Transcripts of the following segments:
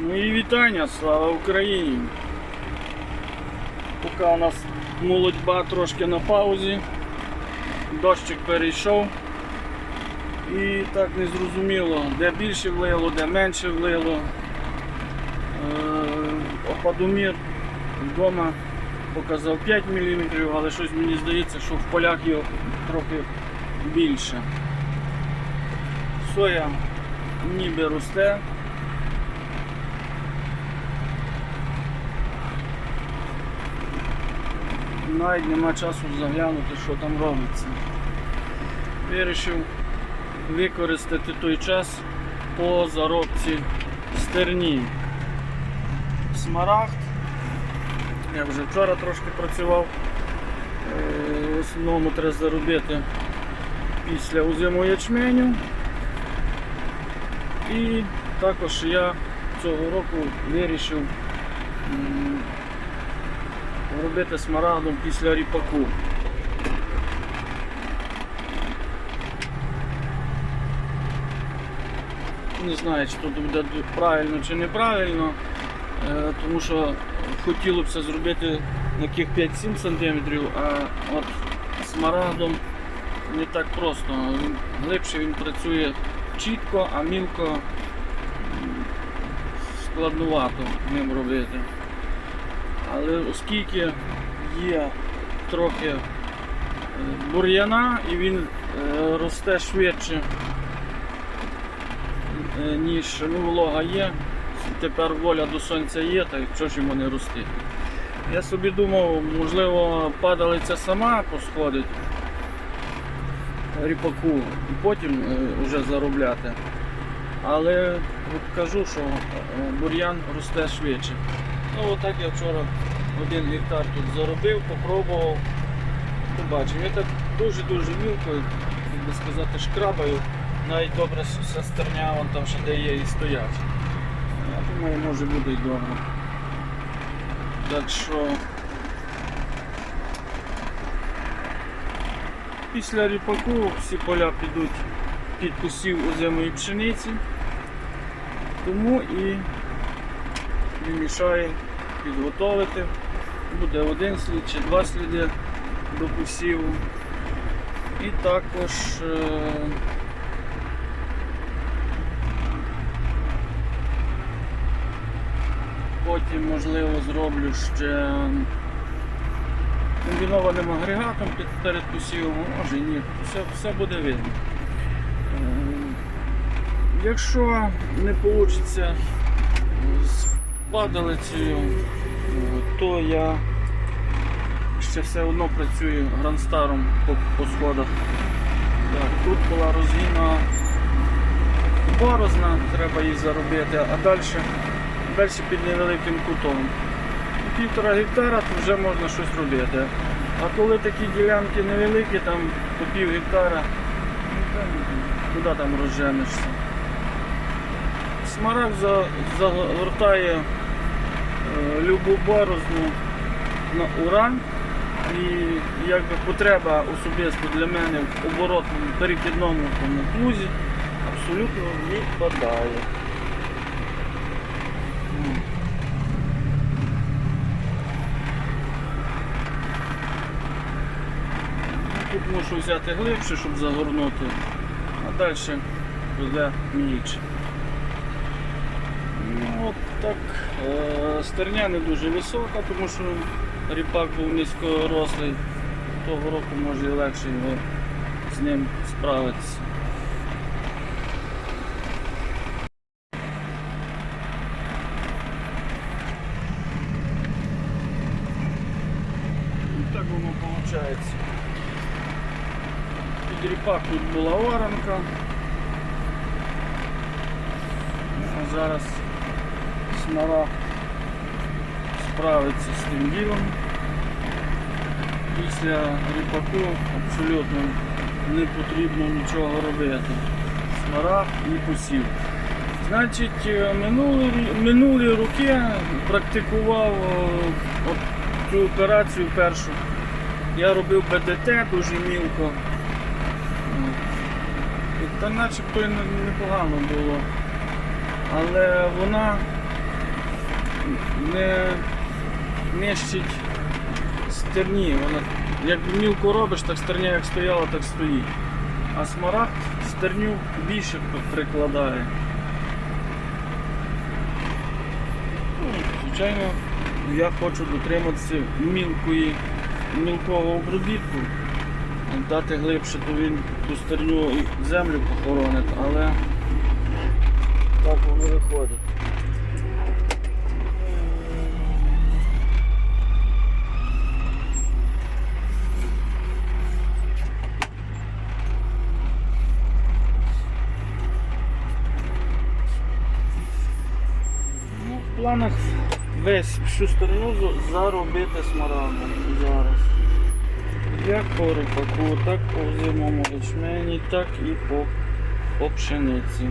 Ну вітання, слава Україні! Поки у нас молодьба трошки на паузі, дощик перейшов і так не зрозуміло, де більше влило, де менше влило. Е, Опадомір вдома показав 5 мм, але щось мені здається, що в полях його трохи більше. Соя ніби росте. Навіть нема часу заглянути, що там робиться. Вирішив використати той час по заробці стерні. Смарагд. Я вже вчора трошки працював. Е, В основному треба заробити після узиму ячменю. І також я цього року вирішив робити смарагдом після ріпаку. Не знаю, чи тут буде правильно чи неправильно, е, тому що хотілося б це зробити на яких 5-7 см, а от смарагдом не так просто. Глибше він працює чітко, а мілко складнувато ним робити. Але оскільки є трохи е, бур'яна і він е, росте швидше, е, ніж ну, волога є, тепер воля до сонця є, так що ж йому не рости. Я собі думав, можливо, падалиця сама посходить ріпаку і потім вже заробляти. Але от кажу, що бур'ян росте швидше. Ну отак я вчора один гектар тут заробив, попробував. Побачив. Я так дуже-дуже мілко, як би сказати, шкрабаю. Навіть добре вся стерня, вон там ще де є і стоять. Я думаю, може буде й добре. Так що після ріпаку всі поля підуть під посів озимої пшениці. Тому і не мішає підготовити. Буде один слід чи два сліди до посіву. І також е, потім можливо зроблю ще комбінованим агрегатом під- перед посівом, може ні, все, все буде видно. Е, Якщо не вийде з падалицею, то я ще все одно працюю гранстаром по, по сходах. Так, тут була розгіна борозна, треба її заробити, а далі, далі під невеликим кутом. Півтора гектара то вже можна щось робити. А коли такі ділянки невеликі, там по пів гектара, ну, куди там розженешся? Смарагд за- загортає любу борозну на ура. І якби потреба особисто для мене в оборотному перехідному плузі абсолютно відпадає. Ну, Тут мушу взяти глибше, щоб загорнути, а далі буде. Ну, от так, е, стерня не дуже висока, тому що ріпак був низькорослий. Того року може і легше його з ним справитися. Так воно виходить. Під ріпак тут була оранка. Ну, А зараз смара справиться з тим ділом. Після ріпаку абсолютно не потрібно нічого робити. Смара і посів. Значить, е, минулі, минулі роки практикував е, от цю операцію першу. Я робив БДТ дуже мілко. Та начебто непогано було. Але вона не нищить стерні. Вона як мілко робиш, так стерня як стояла, так стоїть. А смарагд стерню більше прикладає. Ну, звичайно, я хочу дотриматися мілкої, мілкого обробітку. Дати глибше, то він ту стерню землю похоронить, але так воно виходить. Ну, весь всю сторону заробити смарагдом зараз. Як по рипаку, так по озимому ячмені, так і по, по пшениці.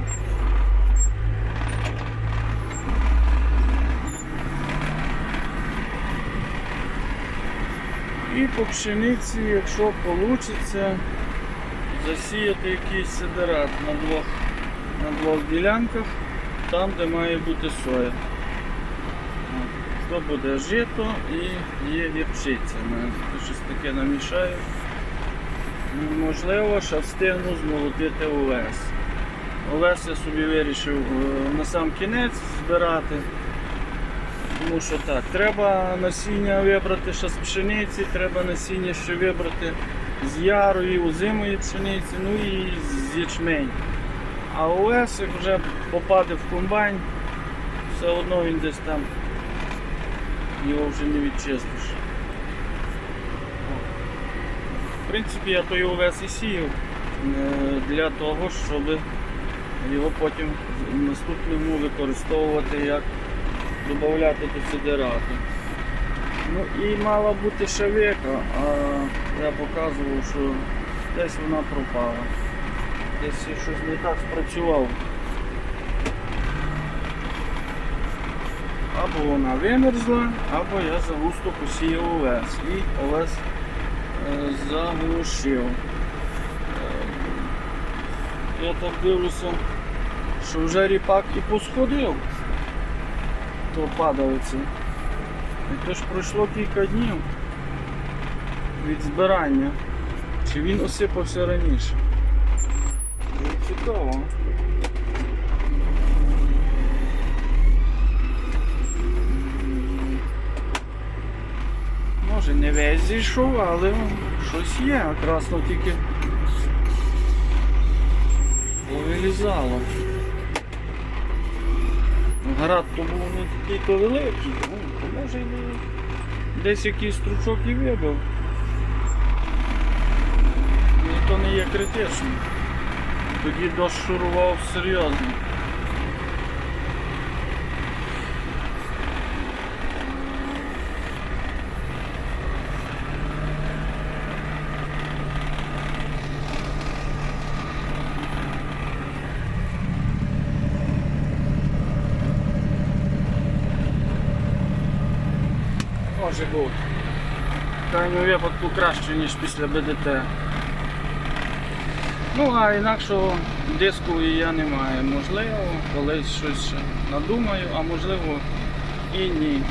І по пшениці, якщо вийде, засіяти якийсь сидерат на двох, на двох ділянках, там, де має бути соя. То буде жито і є гірчиця. Щось таке намішаю. Ну, Можливо, ще встигну змолотити овес. Овес я собі вирішив е, на сам кінець збирати. Тому що так, треба насіння вибрати ще з пшениці, треба насіння ще вибрати з ярої, озимої пшениці, ну і з ячмень. А овес, як вже попаде в комбайн, все одно він десь там його вже не відчистиш. В принципі, я той овес і сіяв е, для того, щоб його потім в наступному використовувати як додати до сидерату. Ну і мала бути ще а я показував, що десь вона пропала. Десь щось не так спрацював. Або вона вимерзла, або я загусто посіяв овес. І овес е, заглушив. Е, я так дивлюся, що вже ріпак і посходив, то падалиці. Ж пройшло кілька днів від збирання. Чи він осипався раніше? Цікаво. Може не весь зійшов, але щось є, а красно тільки повилізало. Град то був не такий то великий, ну, то може і десь якийсь стручок і вибив. Ну то не є критично. Тоді дощ шурував серйозно. Бути. В крайньому випадку краще, ніж після БДТ. Ну, а інакшого диску я не маю. Можливо, колись щось надумаю, а можливо і ні.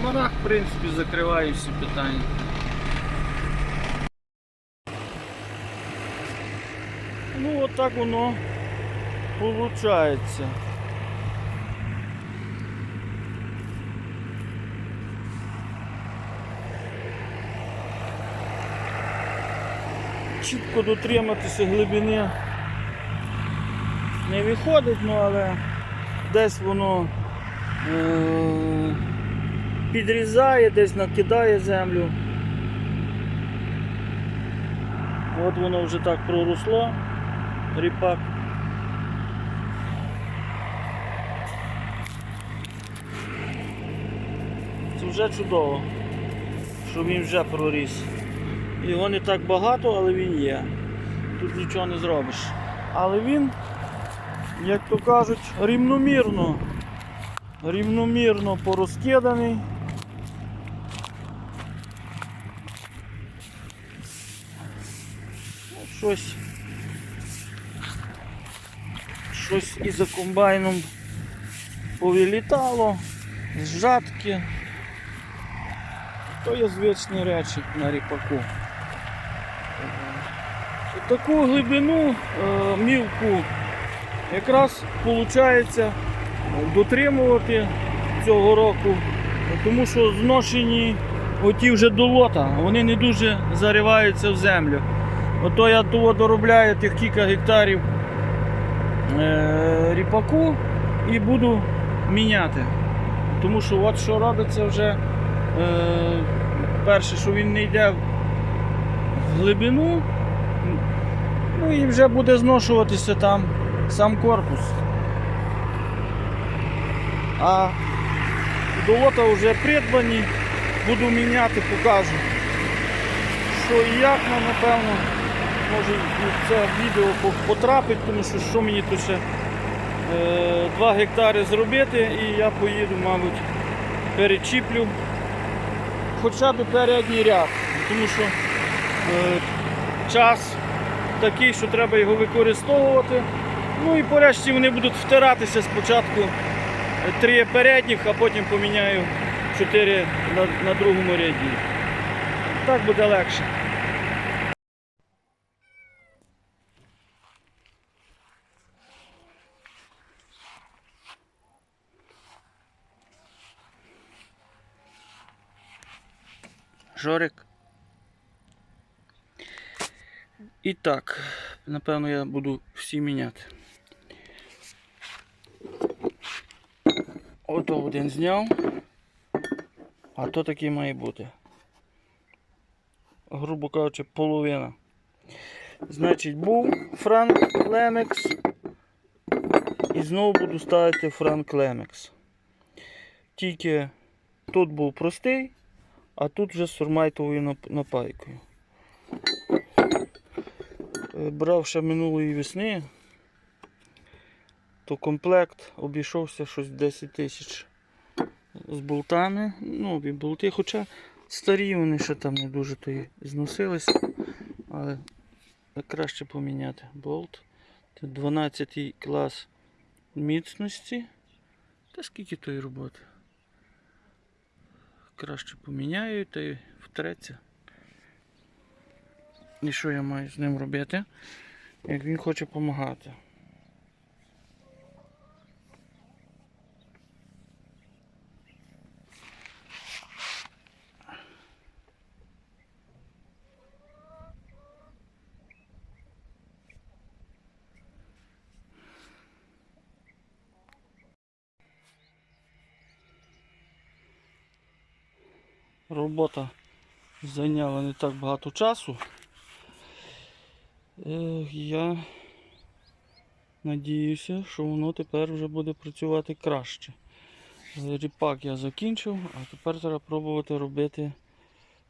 Смарагд, в принципі, закриває всі питання. Ну, от так воно виходить. Чітко дотриматися глибини не виходить, ну але десь воно е- підрізає, десь накидає землю. От воно вже так проросло, ріпак. Це вже чудово, що він вже проріс. Його не так багато, але він є. Тут нічого не зробиш. Але він, як то кажуть, рівномірно, рівномірно порозкиданий. Ну, Щось, щось і за комбайном повилітало. жатки. То є звичні речі на ріпаку. Таку глибину е, мілку якраз виходить дотримувати цього року, тому що зношені оті вже долота, вони не дуже зариваються в землю. Ото я того доробляю тих кілька гектарів е, ріпаку і буду міняти. Тому що от що робиться вже, е, перше, що він не йде в глибину, ну і вже буде зношуватися там сам корпус. А долота вже придбані, буду міняти, покажу. Що і як нам, напевно, може це відео по- потрапить, тому що що мені тут ще 2 гектари зробити і я поїду, мабуть, перечіплю хоча б передній ряд, тому що е, час такий, що треба його використовувати. Ну і порешті вони будуть втиратися спочатку три передніх, а потім поміняю чотири на, на другому ряді. Так буде легше. Жорик. І так, напевно, я буду всі міняти. Ото один зняв, а то такий має бути. Грубо кажучи, половина. Значить, був Франк Лемекс. І знову буду ставити Франк Лемекс. Тільки тут був простий, а тут вже з сурмайтовою напайкою. Брав ще минулої весни, то комплект обійшовся щось 10 тисяч з болтами. Ну, і болти, хоча старі вони ще там не дуже то й зносилися, але краще поміняти болт. Це 12 клас міцності. Та скільки тої роботи? Краще поміняю та й втреться. І що я маю з ним робити, як він хоче допомагати? Робота зайняла не так багато часу. Я надіюся, що воно тепер вже буде працювати краще. Ріпак я закінчив, а тепер треба пробувати робити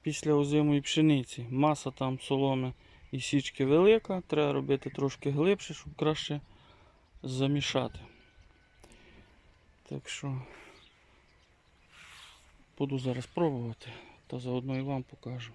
після озимої пшениці. Маса там соломи і січки велика, треба робити трошки глибше, щоб краще замішати. Так що буду зараз пробувати, та заодно і вам покажу.